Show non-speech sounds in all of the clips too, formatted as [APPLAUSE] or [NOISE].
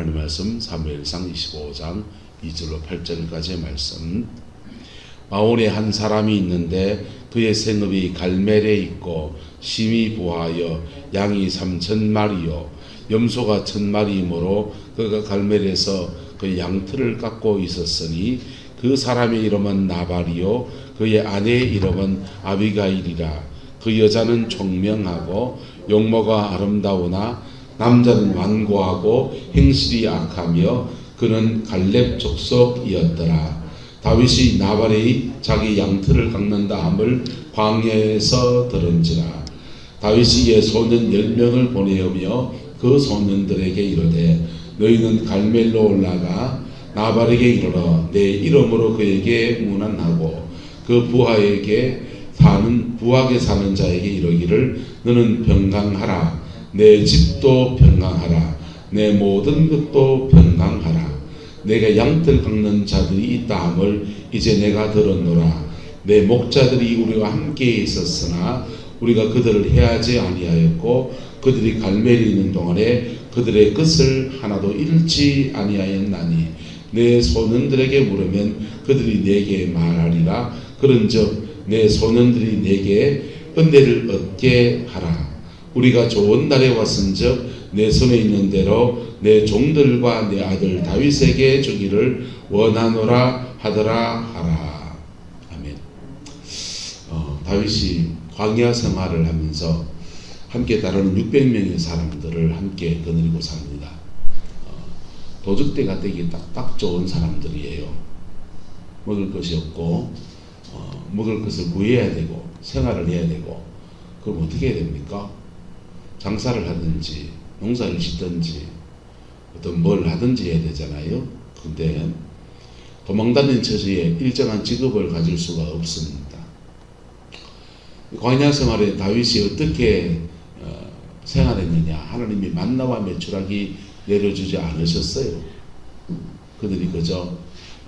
하나님 말씀 사무엘상 25장 2절로 8절까지의 말씀. 마온에 한 사람이 있는데 그의 생업이 갈멜에 있고 심히 부하여 양이 삼천 마리요. 염소가 천 마리이므로 그가 갈멜에서 그 양틀을 깎고 있었으니 그 사람의 이름은 나발이요. 그의 아내의 이름은 아비가일이라. 그 여자는 총명하고 용모가 아름다우나 남자는 완고하고 행실이 악하며 그는 갈렙 족속이었더라. 다윗이 나발의 자기 양틀을 깎는다 함을 광야에서 들은지라. 다윗이 이에 소년 열 명을 보내며 그 소년들에게 이르되 너희는 갈멜로 올라가 나발에게 이르러 내 이름으로 그에게 문안하고 그 부하에게 사는 부하게 사는 자에게 이르기를 너는 평강하라 내 집도 평강하라. 내 모든 것도 평강하라. 내가 양털 깎는 자들이 있다 함을 이제 내가 들었노라. 내 목자들이 우리와 함께 있었으나 우리가 그들을 해하지 아니하였고 그들이 갈멜이 있는 동안에 그들의 것을 하나도 잃지 아니하였나니 내 소년들에게 물으면 그들이 내게 말하리라. 그런즉 내 소년들이 내게 은혜를 얻게 하라 우리가 좋은 날에 왔은즉 내 손에 있는 대로 내 종들과 내 아들 다윗에게 주기를 원하노라 하더라 하라 아멘. 어, 다윗이 광야 생활을 하면서 함께 따르는 600명의 사람들을 함께 거느리고 삽니다. 어, 도적대가 되기 딱, 딱 좋은 사람들이에요. 먹을 것이 없고 어, 먹을 것을 구해야 되고 생활을 해야 되고 그럼 어떻게 해야 됩니까? 장사를 하든지 농사를 짓든지 어떤 뭘 하든지 해야 되잖아요. 근데 도망다니는 처지에 일정한 직업을 가질 수가 없습니다. 광야 생활에 다윗이 어떻게 어, 생활했느냐? 하나님이 만나와 매출하기 내려주지 않으셨어요. 그들이 그저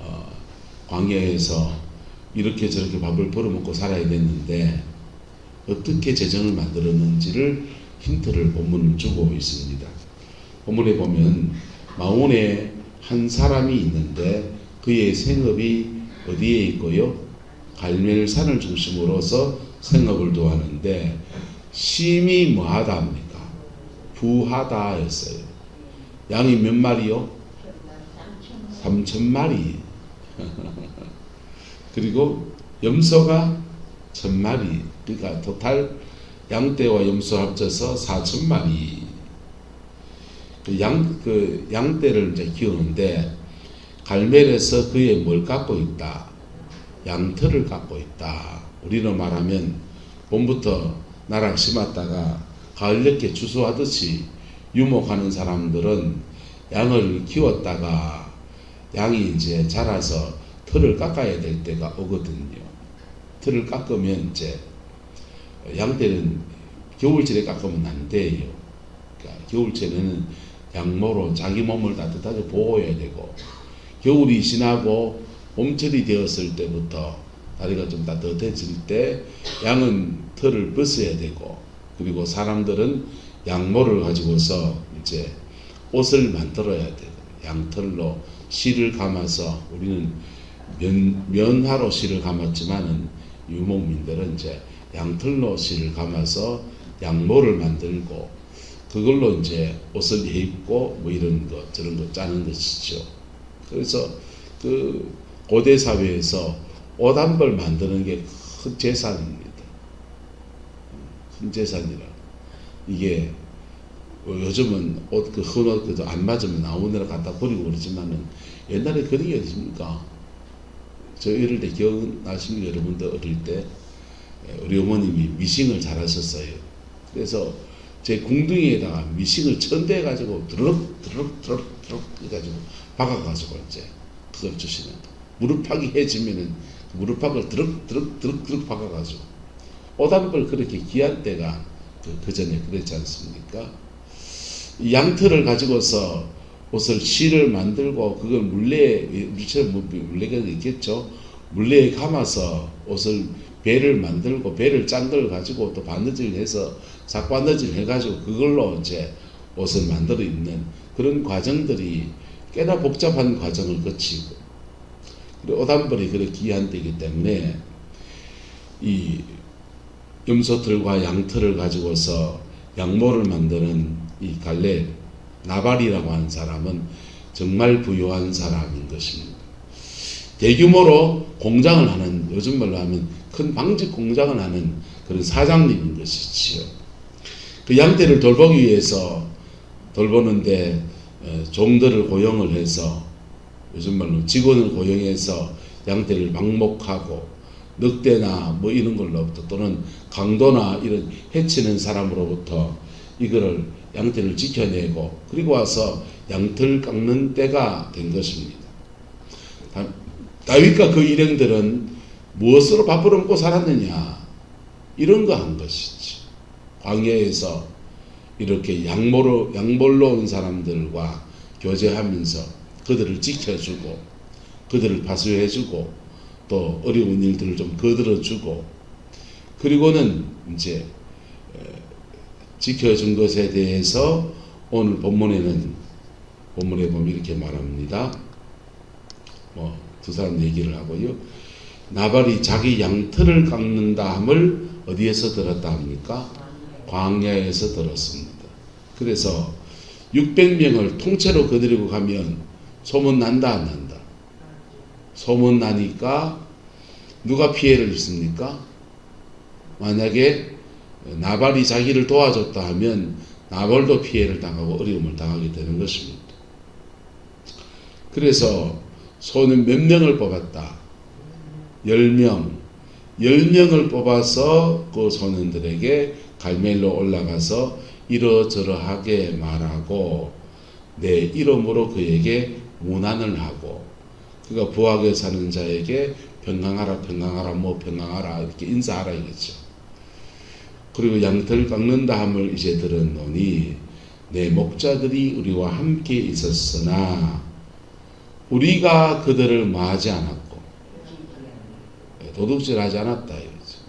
어, 광야에서 이렇게 저렇게 밥을 벌어먹고 살아야 됐는데 어떻게 재정을 만들었는지를 힌트를 본문은 주고 있습니다. 본문에 보면 마온에 한 사람이 있는데 그의 생업이 어디에 있고요? 갈멜산을 중심으로서 생업을 도하는데 심히 뭐하다 합니까? 부하다였어요. 양이 몇 마리요? 3천 마리. [LAUGHS] 그리고 염소가 천 마리. 그러니까 토탈 양떼와 염소 합쳐서 4천 마리. 그 양, 그 양떼를 이제 키우는데 갈멜에서 그의 뭘 갖고 있다. 양털을 갖고 있다. 우리는 말하면 봄부터 나랑 심었다가 가을 늦게 추수하듯이 유목하는 사람들은 양을 키웠다가 양이 이제 자라서 털을 깎아야 될 때가 오거든요. 털을 깎으면 이제 양떼는 겨울철에 깎으면 안 돼요. 그러니까 겨울철에는 양모로 자기 몸을 따뜻하게 보호해야 되고 겨울이 지나고 봄철이 되었을 때부터 다리가 좀 따뜻해질 때 양은 털을 벗어야 되고 그리고 사람들은 양모를 가지고서 이제 옷을 만들어야 돼요. 양털로 실을 감아서 우리는 면, 면화로 실을 감았지만은 유목민들은 이제 양털로 실을 감아서 양모를 만들고 그걸로 이제 옷을 입고 뭐 이런 거 저런 거 짜는 것이죠. 그래서 그 고대 사회에서 옷 한 벌 만드는 게 큰 재산입니다. 큰 재산이라 이게 뭐 요즘은 옷그 헌옷 그도 안 맞으면 아무 데나 갖다 버리고 그러지만은 옛날에 그런 게 어딨습니까? 저 이럴 때 기억나십니까? 여러분들 어릴 때 예, 우리 어머님이 미싱을 잘 하셨어요. 그래서 제 궁둥이에다가 미싱을 천대 가지고 드럭 드럭 드럭 드럭 해가지고 박아가지고 이제 그걸 주시는 무릎팍이 해지면은 그 무릎팍을 드럭 드럭 드럭 드럭 박아가지고 오단벌 그렇게 귀한 때가 그, 그 전에 그랬지 않습니까? 이 양털을 가지고서 옷을 실을 만들고 그걸 물레에 뭐 물레가 있겠죠. 물레에 감아서 옷을 배를 만들고 배를 짠 걸 가지고 또 바느질 해서 삭바느질 해가지고 그걸로 이제 옷을 만들어 입는 그런 과정들이 꽤나 복잡한 과정을 거치고 그리고 오단벌이 그렇게 귀한 때이기 때문에 이 염소털과 양털을 가지고서 양모를 만드는 이 갈래 나발이라고 하는 사람은 정말 부유한 사람인 것입니다. 대규모로 공장을 하는 요즘 말로 하면 큰 방직 공장을 하는 그런 사장님인 것이지요. 그 양떼를 돌보기 위해서 돌보는데 어, 종들을 고용을 해서 요즘 말로 직원을 고용해서 양떼를 방목하고 늑대나 뭐 이런 걸로부터 또는 강도나 이런 해치는 사람으로부터 이거를 양떼를 지켜내고 그리고 와서 양털 깎는 때가 된 것입니다. 다- 다윗과 그 일행들은 무엇으로 밥을 먹고 살았느냐 이런 거 한 것이지. 광야에서 이렇게 양모로 양볼로 온 사람들과 교제하면서 그들을 지켜주고 그들을 파수해주고 또 어려운 일들을 좀 거들어주고 그리고는 이제 에, 지켜준 것에 대해서 오늘 본문에는 본문에 보면 이렇게 말합니다. 뭐 두 사람 얘기를 하고요. 나발이 자기 양털을 깎는다 함을 어디에서 들었다 합니까? 광야에서 들었습니다. 그래서 600명을 통째로 거느리고 가면 소문 난다 안 난다. 소문 나니까 누가 피해를 입습니까? 만약에 나발이 자기를 도와줬다 하면 나발도 피해를 당하고 어려움을 당하게 되는 것입니다. 그래서 소는 몇 명을 뽑았다? 10명. 10명을 뽑아서 그 소년들에게 갈멜로 올라가서 이러저러하게 말하고 내 이름으로 그에게 문안을 하고 그가 부하게 사는 자에게 평강하라 평강하라 뭐 평강하라 이렇게 인사하라 이거죠. 그리고 양털 깎는다 함을 이제 들었노니 내 목자들이 우리와 함께 있었으나 우리가 그들을 마하지 않았고 도둑질하지 않았다 이거죠.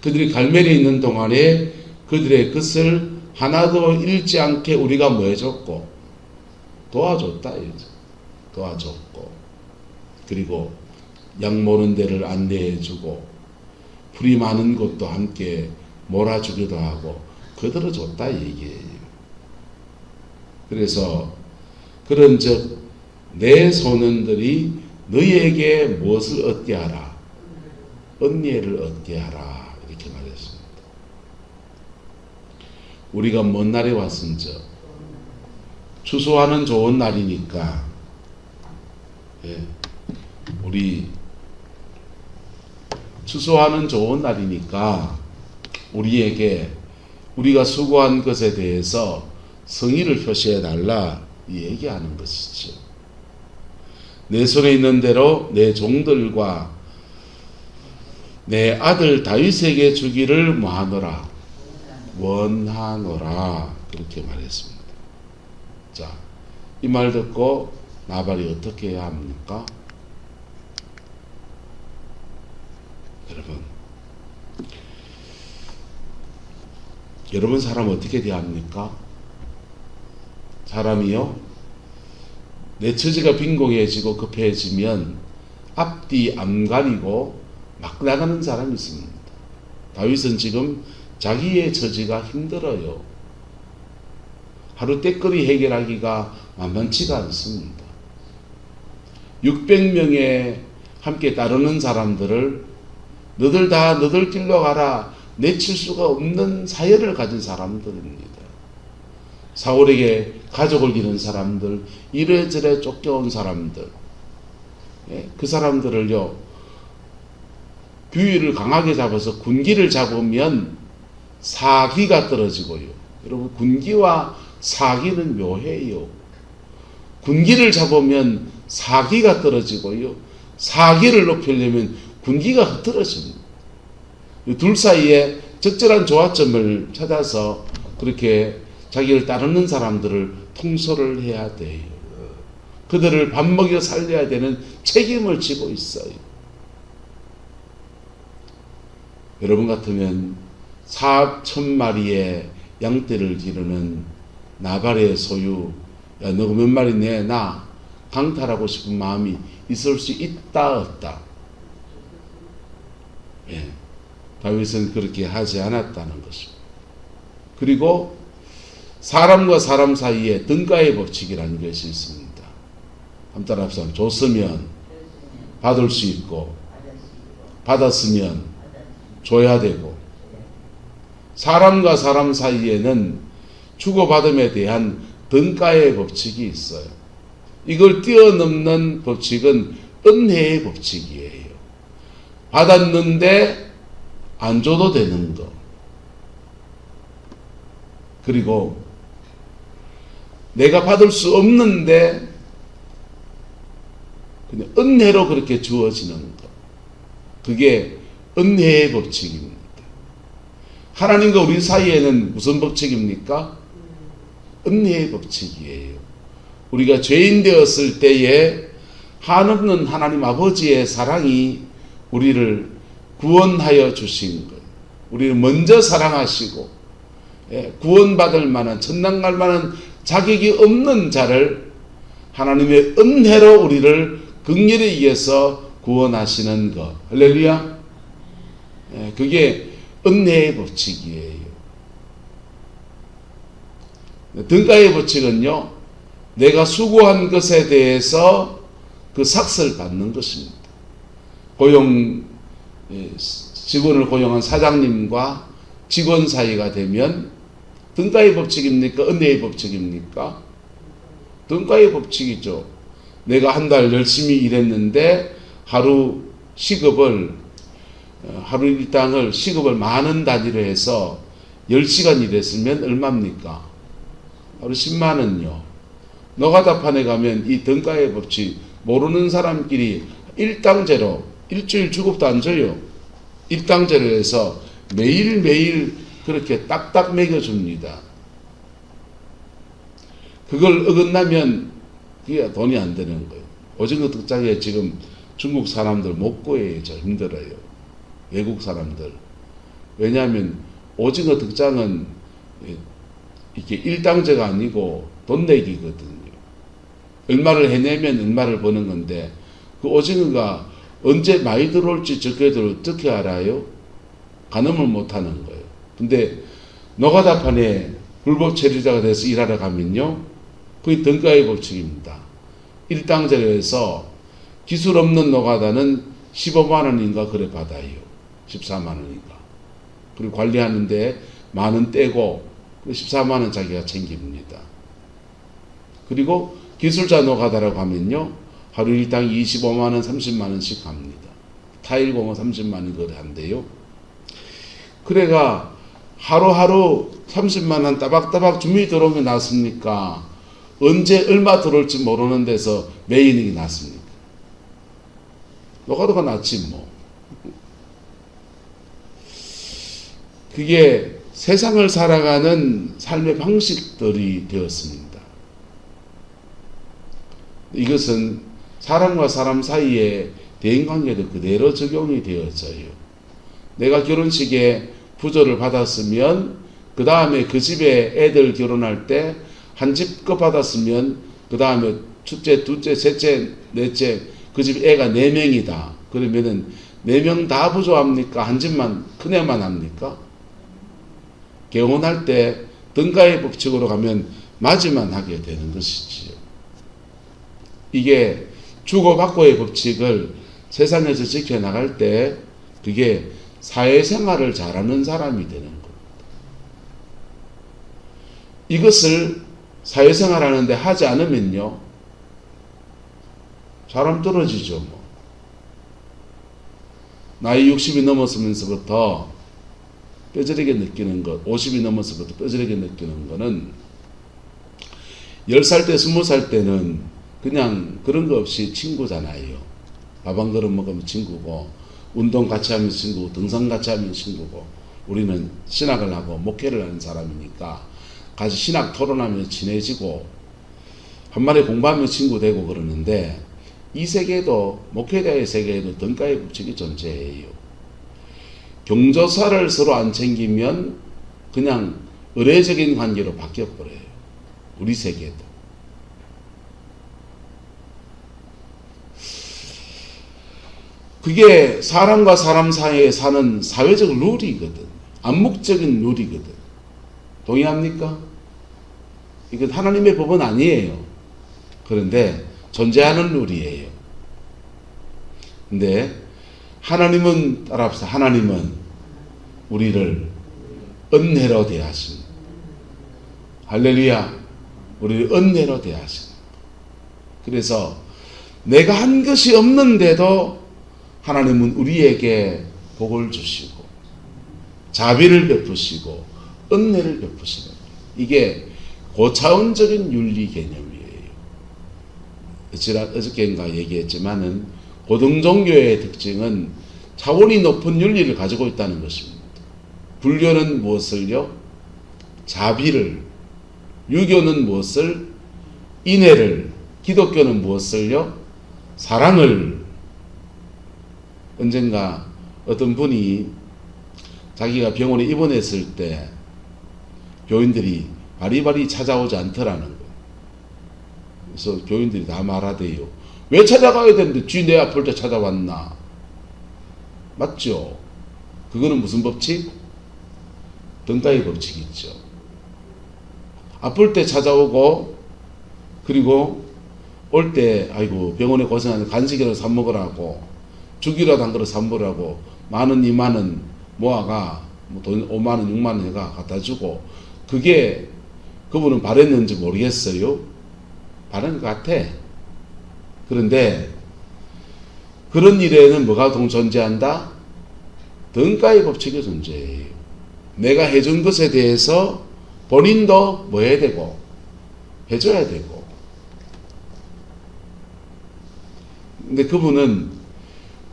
그들이 갈멜에 있는 동안에 그들의 것을 하나도 잃지 않게 우리가 뭐 해줬고 도와줬다 이거죠. 도와줬고 그리고 양 모는 데를 안내해주고 풀이 많은 곳도 함께 몰아주기도 하고 거들어 줬다 얘기예요. 그래서 그런 즉 내 소년들이 너희에게 무엇을 얻게 하라? 은혜를 얻게 하라. 이렇게 말했습니다. 우리가 먼 날에 왔은즉 추수하는 좋은 날이니까 예, 우리 추수하는 좋은 날이니까 우리에게 우리가 수고한 것에 대해서 성의를 표시해 달라 이 얘기하는 것이죠. 내 손에 있는 대로 내 종들과 내 아들 다윗에게 주기를 뭐하노라 원하노라 그렇게 말했습니다. 자, 이 말 듣고 나발이 어떻게 해야 합니까? 여러분, 여러분 사람 어떻게 대합니까? 사람이요? 내 처지가 빈공해지고 급해지면 앞뒤 안 가리고 막 나가는 사람이 있습니다. 다윗은 지금 자기의 처지가 힘들어요. 하루 때거리 해결하기가 만만치가 않습니다. 600명의 함께 따르는 사람들을 너들 다 너들 길로 가라 내칠 수가 없는 사열을 가진 사람들입니다. 사울에게 가족을 잃은 사람들, 이래저래 쫓겨온 사람들, 예, 그 사람들을요, 규율을 강하게 잡아서 군기를 잡으면 사기가 떨어지고요. 여러분, 군기와 사기는 묘해요. 군기를 잡으면 사기가 떨어지고요. 사기를 높이려면 군기가 흐트러집니다. 이둘 사이에 적절한 조화점을 찾아서 그렇게 자기를 따르는 사람들을 통솔을 해야 돼요. 그들을 밥 먹여 살려야 되는 책임을 지고 있어요. 여러분 같으면 4천 마리의 양떼를 기르는 나발의 소유, 야, 너가 몇 마리 내, 나, 강탈하고 싶은 마음이 있을 수 있다, 없다. 예. 다윗은 그렇게 하지 않았다는 것입니다. 그리고 사람과 사람 사이에 등가의 법칙이라는 것이 있습니다. 한번 따라 합시다. 줬으면 받을 수 있고, 받았으면 줘야 되고, 사람과 사람 사이에는 주고받음에 대한 등가의 법칙이 있어요. 이걸 뛰어넘는 법칙은 은혜의 법칙이에요. 받았는데 안 줘도 되는 거. 그리고 내가 받을 수 없는데 그냥 은혜로 그렇게 주어지는 것. 그게 은혜의 법칙입니다. 하나님과 우리 사이에는 무슨 법칙입니까? 은혜의 법칙이에요. 우리가 죄인 되었을 때에 한없는 하나님 아버지의 사랑이 우리를 구원하여 주신 것. 우리를 먼저 사랑하시고 예, 구원받을 만한 천당 갈 만한 자격이 없는 자를 하나님의 은혜로 우리를 극렬에 의해서 구원하시는 것. 할렐루야. 예, 그게 은혜의 법칙이에요. 등가의 법칙은요, 내가 수고한 것에 대해서 그 삭스를 받는 것입니다. 고용, 예, 직원을 고용한 사장님과 직원 사이가 되면 등가의 법칙입니까? 은혜의 법칙입니까? 등가의 법칙이죠. 내가 한 달 열심히 일했는데 하루 시급을 어, 하루 일당을 시급을 만원 단위로 해서 10시간 일했으면 얼마입니까? 하루 10만 원요. 너가다판에 가면 이 등가의 법칙 모르는 사람끼리 일당제로 일주일 주급도 안 줘요. 일당제로 해서 매일매일 그렇게 딱딱 매겨줍니다. 그걸 어긋나면 그게 돈이 안 되는 거예요. 오징어 특장에 지금 중국 사람들 못 구해요. 저 힘들어요. 외국 사람들. 왜냐하면 오징어 특장은 이게 일당제가 아니고 돈 내기거든요. 얼마를 해내면 얼마를 버는 건데 그 오징어가 언제 많이 들어올지 적게 들어 어떻게 알아요? 가늠을 못 하는 거예요. 근데 노가다판에 불법 체류자가 돼서 일하러 가면요. 그게 등가의 법칙입니다. 일당제로 해서 기술 없는 노가다는 15만 원인가 그래 받아요. 14만 원인가. 그리고 관리하는데 만 원 떼고 14만 원 자기가 챙깁니다. 그리고 기술자 노가다라고 하면요. 하루 일당 25만 원, 30만 원씩 갑니다. 타일 공업 30만 원 거래한대요. 그래가 하루하루 30만 원 따박따박 주민이 들어오면 났습니까? 언제 얼마 들어올지 모르는 데서 매인이 났습니까? 노가다가 났지 뭐. 그게 세상을 살아가는 삶의 방식들이 되었습니다. 이것은 사람과 사람 사이의 대인관계도 그대로 적용이 되어져요. 내가 결혼식에 부조를 받았으면 그 다음에 그 집에 애들 결혼할 때 한 집 거 받았으면 그 다음에 첫째, 둘째, 셋째, 넷째 그 집 애가 네 명이다. 그러면은 네 명 다 부조합니까? 한 집만 큰 애만 합니까? 개혼할 때 등가의 법칙으로 가면 맞이만 하게 되는 것이지요. 이게 주고받고의 법칙을 세상에서 지켜나갈 때 그게 사회생활을 잘하는 사람이 되는 겁니다. 이것을 사회생활 하는데 하지 않으면요. 사람 떨어지죠. 뭐. 나이 60이 넘었으면서부터 뼈저리게 느끼는 것, 50이 넘어서부터 뼈저리게 느끼는 거는 10살 때, 20살 때는 그냥 그런 거 없이 친구잖아요. 밥 한 그릇 먹으면 친구고, 운동 같이 하면 친구고, 등산 같이 하면 친구고, 우리는 신학을 하고 목회를 하는 사람이니까 같이 신학 토론하면 친해지고, 한 마리 공부하면 친구 되고 그러는데, 이 세계도, 목회자의 세계에도 등가의 법칙이 존재해요. 경조사를 서로 안 챙기면 그냥 의례적인 관계로 바뀌어버려요. 우리 세계도. 그게 사람과 사람 사이에 사는 사회적 룰이거든. 암묵적인 룰이거든. 동의합니까? 이건 하나님의 법은 아니에요. 그런데 존재하는 룰이에요. 근데 하나님은 따라합시다. 하나님은 우리를 은혜로 대하신 할렐루야. 우리를 은혜로 대하신 그래서 내가 한 것이 없는데도 하나님은 우리에게 복을 주시고 자비를 베푸시고 은혜를 베푸시는. 이게 고차원적인 윤리 개념이에요. 어저께인가 얘기했지만은 고등종교의 특징은 차원이 높은 윤리를 가지고 있다는 것입니다. 불교는 무엇을요? 자비를, 유교는 무엇을? 인애를, 기독교는 무엇을요? 사랑을. 언젠가 어떤 분이 자기가 병원에 입원했을 때 교인들이 바리바리 찾아오지 않더라는 거예요. 그래서 교인들이 다 말하대요. 왜 찾아가야 되는데 쥐 내 아플 때 찾아왔나? 맞죠? 그거는 무슨 법칙? 등가의 법칙이 있죠. 아플 때 찾아오고 그리고 올 때 아이고 병원에 고생하는 간식이라도 사 먹으라고 죽이라도 한 그릇 사 먹으라고 만원 이만원 모아가 뭐 돈 5만 원 6만 원 해가 갖다 주고 그게 그분은 바랬는지 모르겠어요. 바른 것 같아. 그런데 그런 일에는 뭐가 동 존재한다? 등가의 법칙이 존재해요. 내가 해준 것에 대해서 본인도 뭐 해야 되고 해줘야 되고. 근데 그분은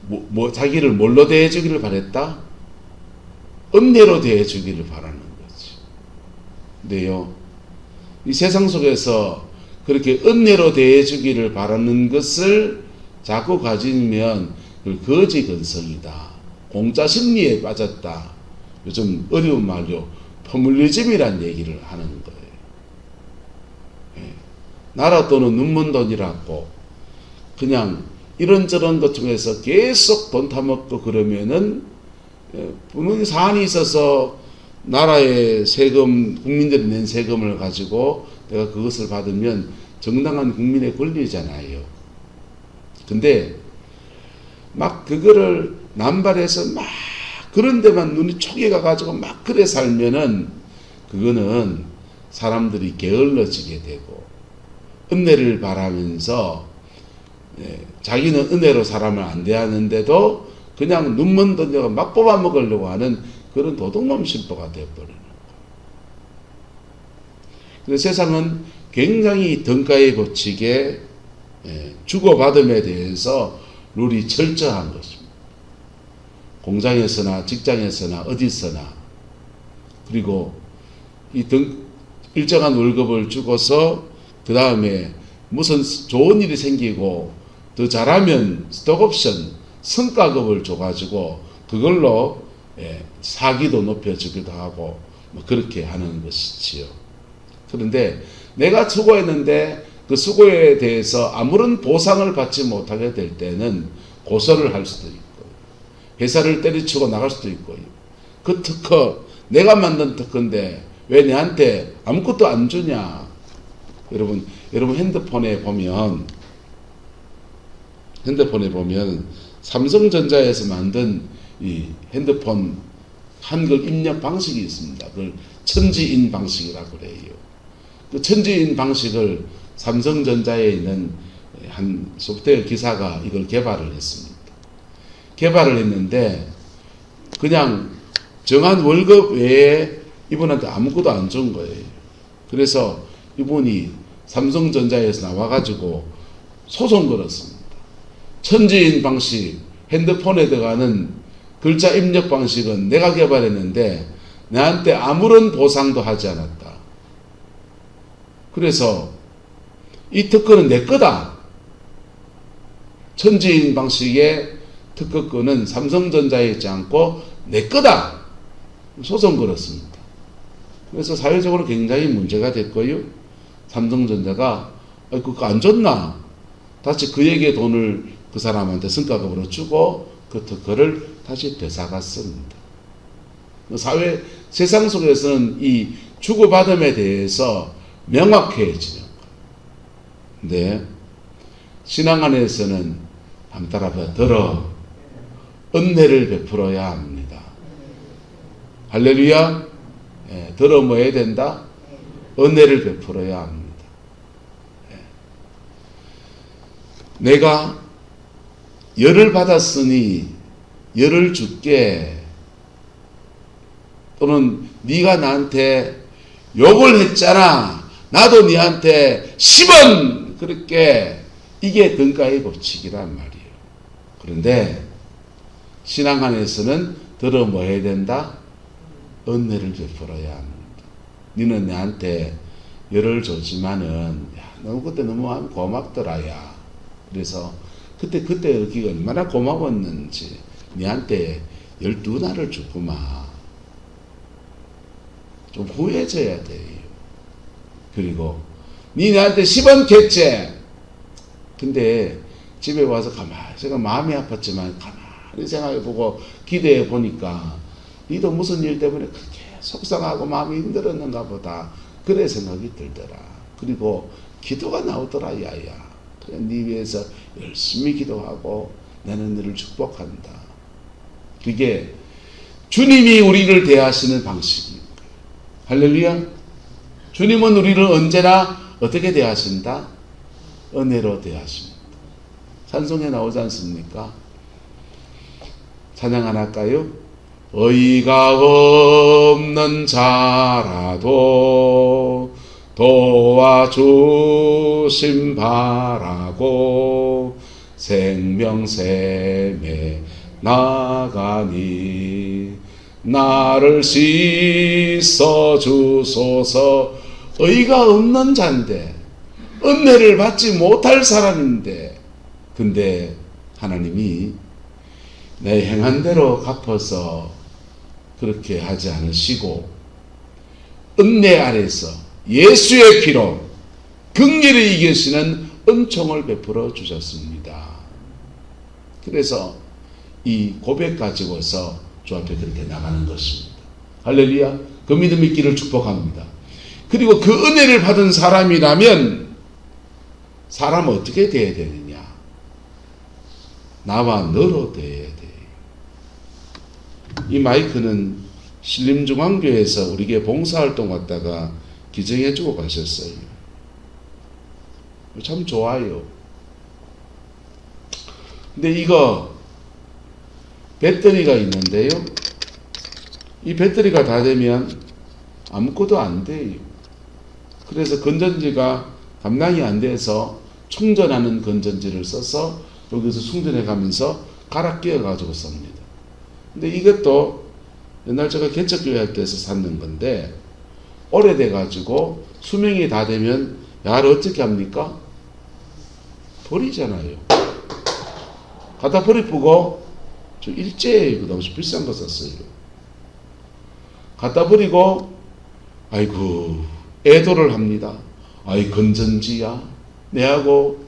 뭐, 뭐 자기를 뭘로 대해 주기를 바랬다? 은혜로 대해 주기를 바라는 거지. 근데요, 이 세상 속에서 그렇게 은혜로 대해 주기를 바라는 것을 자꾸 가지면 그 거지 근성이다. 공짜 심리에 빠졌다. 요즘 어려운 말로 퍼물리즘이란 얘기를 하는 거예요. 예. 나라 돈은 눈먼 돈이라고 그냥 이런저런 것 중에서 계속 돈 타먹고 그러면은 예, 분명히 사안이 있어서 나라의 세금, 국민들이 낸 세금을 가지고 내가 그것을 받으면 정당한 국민의 권리잖아요. 근데 막 그거를 남발해서 막 그런 데만 눈이 초기가 가지고 막 그래 살면은 그거는 사람들이 게을러지게 되고 은혜를 바라면서 예, 자기는 은혜로 사람을 안 대하는데도 그냥 눈먼 던져가 막 뽑아 먹으려고 하는 그런 도둑놈 신보가 되어버리는 거예요. 세상은 굉장히 등가의 법칙에 예, 주고받음에 대해서 룰이 철저한 것입니다. 공장에서나 직장에서나 어디서나 그리고 이 등, 일정한 월급을 주고서 그 다음에 무슨 좋은 일이 생기고 더 잘하면 스톡옵션 성과급을 줘가지고 그걸로 예, 사기도 높여주기도 하고 뭐 그렇게 하는 것이지요. 그런데 내가 수고했는데 그 수고에 대해서 아무런 보상을 받지 못하게 될 때는 고소를 할 수도 있고 회사를 때려치고 나갈 수도 있고 그 특허 내가 만든 특허인데 왜 내한테 아무것도 안 주냐 여러분 여러분 핸드폰에 보면 핸드폰에 보면 삼성전자에서 만든 이 핸드폰 한글 입력 방식이 있습니다. 그걸 천지인 방식이라고 그래요. 그 천지인 방식을 삼성전자에 있는 한 소프트웨어 기사가 이걸 개발을 했습니다. 개발을 했는데 그냥 정한 월급 외에 이분한테 아무것도 안 준 거예요. 그래서 이분이 삼성전자에서 나와가지고 소송 걸었습니다. 천지인 방식, 핸드폰에 들어가는 글자 입력 방식은 내가 개발했는데 나한테 아무런 보상도 하지 않았다. 그래서 이 특허는 내 거다. 천지인 방식의 특허권은 삼성전자에 있지 않고 내 거다. 소송 걸었습니다. 그래서 사회적으로 굉장히 문제가 됐고요. 삼성전자가 아, 그거 안 줬나? 다시 그에게 돈을 그 사람한테 성과급으로 주고 그 특허를 다시 되사갔습니다. 사회 세상 속에서는 이 주고받음에 대해서 명확해지는 거예요. 근데 신앙 안에서는 따라봐 들어 은혜를 베풀어야 합니다. 할렐루야. 예, 들어 뭐 해야 된다? 은혜를 베풀어야 합니다. 예. 내가 열을 받았으니 열을 줄게. 또는 네가 나한테 욕을 했잖아. 나도 네한테 10원 그렇게 이게 등가의 법칙이란 말이에요. 그런데 신앙 안에서는 들어 뭐 해야 된다? 은혜를 베풀어야 합니다. 너는 나한테 열을 줬지만은 야, 너 그때 너무 고맙더라 야. 그래서 그때 그때 이렇게 얼마나 고마웠는지 니한테 열두 날을 줬구만. 좀 후회져야 돼요. 그리고 니 나한테 10원 겠지. 근데 집에 와서 가만히 제가 마음이 아팠지만 가만히 생각해보고 기대해 보니까 니도 무슨 일 때문에 그렇게 속상하고 마음이 힘들었는가 보다. 그래 생각이 들더라. 그리고 기도가 나오더라 야야. 그래 니 위해서 열심히 기도하고 나는 너를 축복한다. 그게 주님이 우리를 대하시는 방식입니다. 할렐루야. 주님은 우리를 언제나 어떻게 대하신다? 은혜로 대하십니다. 찬송에 나오지 않습니까? 찬양 하나 할까요? 의가 없는 자라도 도와주심 바라고 생명샘에 나가니 나를 씻어 주소서. 의가 없는 자인데 은혜를 받지 못할 사람인데. 근데 하나님이 내 행한 대로 갚아서 그렇게 하지 않으시고 은혜 아래서 예수의 피로 긍휼히 이기시는 은총을 베풀어 주셨습니다. 그래서 이 고백 가지고서 주 앞에 그렇게 나가는 것입니다. 할렐루야. 그 믿음 있기를 축복합니다. 그리고 그 은혜를 받은 사람이라면 사람 어떻게 돼야 되느냐? 나와 너로 돼야 돼. 이 마이크는 신림중앙교회에서 우리에게 봉사활동 왔다가 기증해주고 가셨어요. 참 좋아요. 근데 이거 배터리가 있는데요. 이 배터리가 다 되면 아무것도 안 돼요. 그래서 건전지가 감당이 안 돼서 충전하는 건전지를 써서 여기서 충전해 가면서 갈아 끼워 가지고 씁니다. 근데 이것도 옛날 제가 개척교회 할 때서 샀는 건데 오래돼 가지고 수명이 다 되면 야를 어떻게 합니까? 버리잖아요. 갖다 버리고 저 일제에 그 당시 비싼 거 샀어요. 갖다 버리고 아이고 애도를 합니다. 아이 건전지야 내하고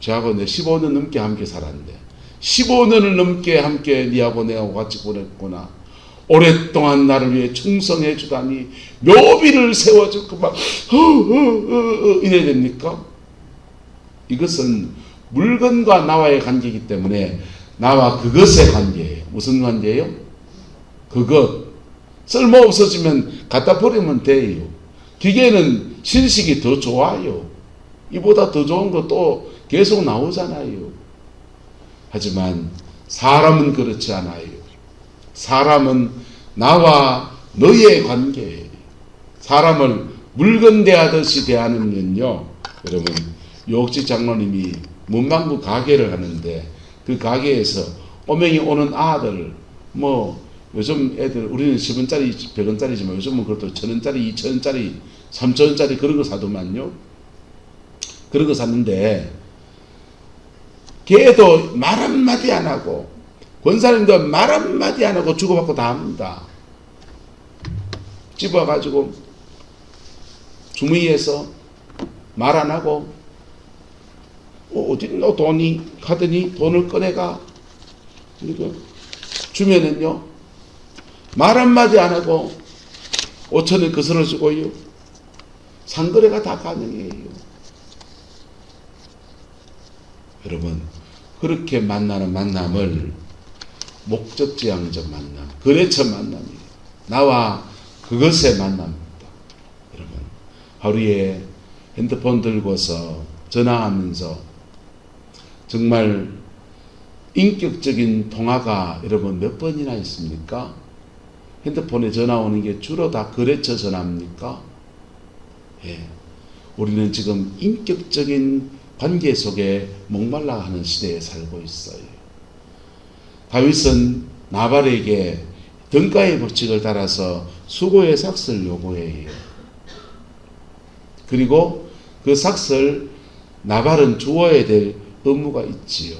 저하고 내 15년 넘게 함께 살았는데 15년을 넘게 함께 니하고 내하고 같이 보냈구나. 오랫동안 나를 위해 충성해 주다니 묘비를 세워주고 막 이래 됩니까? 이것은 물건과 나와의 관계이기 때문에 나와 그것의 관계예요. 무슨 관계예요? 그것. 쓸모 없어지면 갖다 버리면 돼요. 기계는 신식이 더 좋아요. 이보다 더 좋은 것도 계속 나오잖아요. 하지만 사람은 그렇지 않아요. 사람은 나와 너의 관계예요. 사람을 물건 대하듯이 대하는면요. 여러분, 욕지 장로님이 문방구 가게를 하는데 그 가게에서 오명이 오는 아들 뭐 요즘 애들 우리는 10원짜리 100원짜리지만 요즘은 그것도 천원짜리 2천원짜리 3천원짜리 그런 거 사더만요 그런 거 샀는데 걔도 말 한마디 안 하고 권사님도 말 한마디 안 하고 주고받고 다 합니다. 집어가지고 주머니에서 말 안 하고 어, 어디 너 돈이 하더니 돈을 꺼내가. 그리고 주면은요 말 한마디 안 하고 5천원 그스러 주고요. 상거래가 다 가능해요. 여러분 그렇게 만나는 만남을 목적지향적 만남 거래처 만남이에요 나와 그것의 만남입니다 여러분 하루에 핸드폰 들고서 전화하면서 정말 인격적인 통화가 여러분 몇 번이나 있습니까? 핸드폰에 전화 오는 게 주로 다 거래처 전화입니까? 예. 우리는 지금 인격적인 관계 속에 목말라 하는 시대에 살고 있어요. 다윗은 나발에게 등가의 법칙을 따라서 수고의 삭스를 요구해요. 그리고 그 삭스를 나발은 주어야 될 의무가 있지요.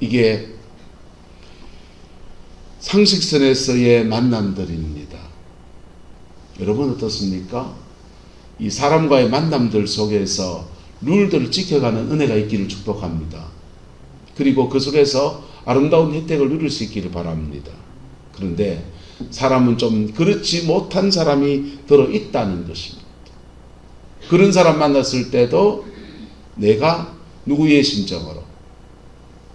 이게 상식선에서의 만남들입니다. 여러분 어떻습니까? 이 사람과의 만남들 속에서 룰들을 지켜가는 은혜가 있기를 축복합니다. 그리고 그 속에서 아름다운 혜택을 누릴 수 있기를 바랍니다. 그런데 사람은 좀 그렇지 못한 사람이 들어 있다는 것입니다. 그런 사람 만났을 때도 내가 누구의 심정으로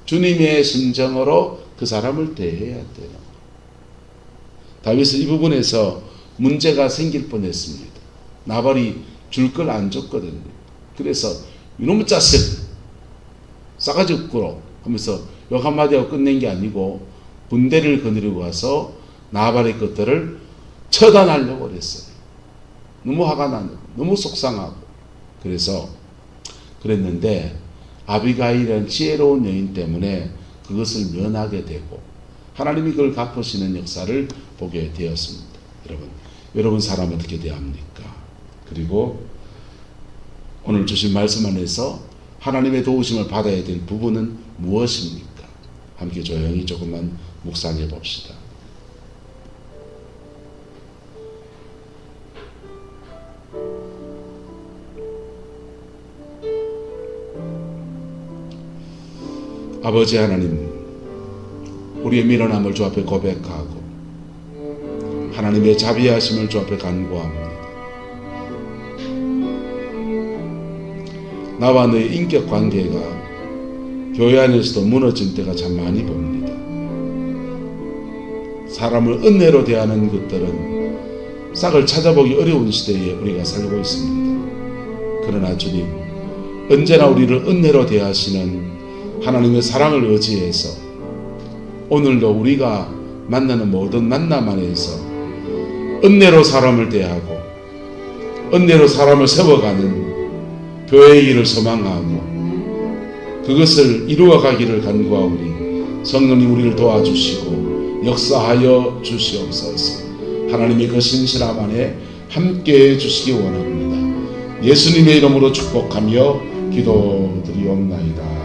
주님의 심정으로 그 사람을 대해야 돼요. 다윗은 이 부분에서 문제가 생길 뻔했습니다. 나발이 줄 걸 안 줬거든요. 그래서 이놈의 자식 싸가지 없고 하면서 욕 한마디 하고 끝낸 게 아니고 군대를 거느리고 와서 나발의 것들을 처단하려고 그랬어요. 너무 화가 나는, 너무 속상하고. 그래서 그랬는데 아비가일은 지혜로운 여인 때문에 그것을 면하게 되고 하나님이 그걸 갚으시는 역사를 보게 되었습니다. 여러분, 여러분 사람 어떻게 대합니까? 그리고 오늘 주신 말씀 안에서 하나님의 도우심을 받아야 될 부분은 무엇입니까? 함께 조용히 조금만 묵상해 봅시다. 아버지 하나님, 우리의 미련함을 주 앞에 고백하고 하나님의 자비하심을 주 앞에 간구합니다. 나와 너의 인격 관계가 교회 안에서도 무너진 때가 참 많이 봅니다. 사람을 은혜로 대하는 것들은 싹을 찾아보기 어려운 시대에 우리가 살고 있습니다. 그러나 주님, 언제나 우리를 은혜로 대하시는 하나님의 사랑을 의지해서 오늘도 우리가 만나는 모든 만남 안에서 은혜로 사람을 대하고 은혜로 사람을 세워가는 교회의 일을 소망하고 그것을 이루어가기를 간구하오니 성령님 우리를 도와주시고 역사하여 주시옵소서. 하나님의 그 신실함 안에 함께해 주시기 원합니다. 예수님의 이름으로 축복하며 기도드리옵나이다